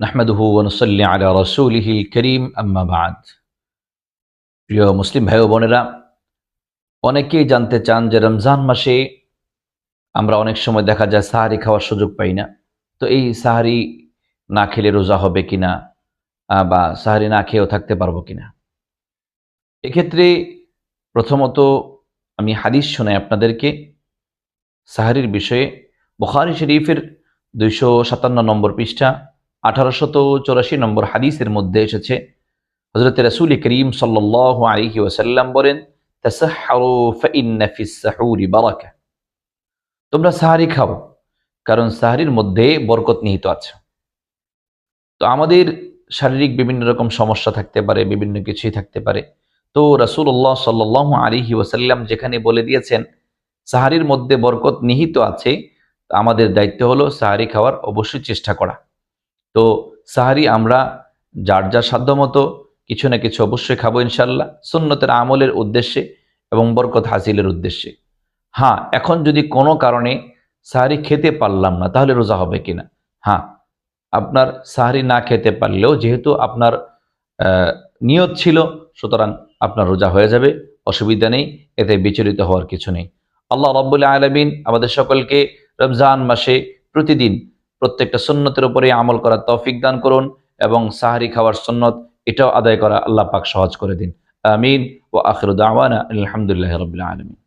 নাহমেদহু ওনসল্লি আলা রসৌলিহিল করিম আম্মাবাদ প্রিয় মুসলিম ভাই বোনেরা, অনেকেই জানতে চান যে রমজান মাসে আমরা অনেক সময় দেখা যায় সাহারি খাওয়ার সুযোগ পাই না। তো এই সাহারি না খেলে রোজা হবে কিনা বা সাহারি না খেয়েও থাকতে পারব কিনা? এক্ষেত্রে প্রথমত আমি হাদিস শোনাই আপনাদেরকে। সাহারির বিষয়ে বখারি শরীফের দুইশো সাতান্ন নম্বর পৃষ্ঠা আঠারোশত চৌরাশি নম্বর হাদিসের মধ্যে এসেছে হজরত রসুল করিম সাল্লাহ আলহি ওসাল্লাম বলেন তোমরা সাহারি খাও, কারণ সাহারির মধ্যে বরকত নিহিত আছে। তো আমাদের শারীরিক বিভিন্ন রকম সমস্যা থাকতে পারে, বিভিন্ন কিছুই থাকতে পারে। তো রাসূলুল্লাহ সাল্লাহ আলিহি ওসাল্লাম যেখানে বলে দিয়েছেন, সাহারির মধ্যে বরকত নিহিত আছে, আমাদের দায়িত্ব হলো সাহারি খাওয়ার অবশ্যই চেষ্টা করা। তো সাহারি আমরা যার যার সাধ্য মতো কিছু না কিছু অবশ্যই খাব ইনশাল্লাহ সুন্নতের আমলের উদ্দেশ্যে এবং বরকত হাসিলের উদ্দেশ্যে। হ্যাঁ এখন যদি কোনো কারণে সাহারি খেতে পারলাম না, তাহলে রোজা হবে কিনা হ্যাঁ আপনার সাহারি না খেতে পারলেও যেহেতু আপনার নিয়ত ছিল, সুতরাং আপনার রোজা হয়ে যাবে, অসুবিধা নেই, এতে বিচলিত হওয়ার কিছু নেই। আল্লাহ রব্বুল্লাহ আলমিন আমাদের সকলকে রমজান মাসে প্রতিদিন প্রত্যেকটা সন্ন্যতের উপরে আমল করার তৌফিক দান করুন এবং সাহারি খাওয়ার সন্ন্যত এটাও আদায় করা আল্লাহ পাক সহজ করে দিন। আমিন ও আখির দাওয়ানা আলহামদুলিল্লাহ রবিল্লা আলমিন।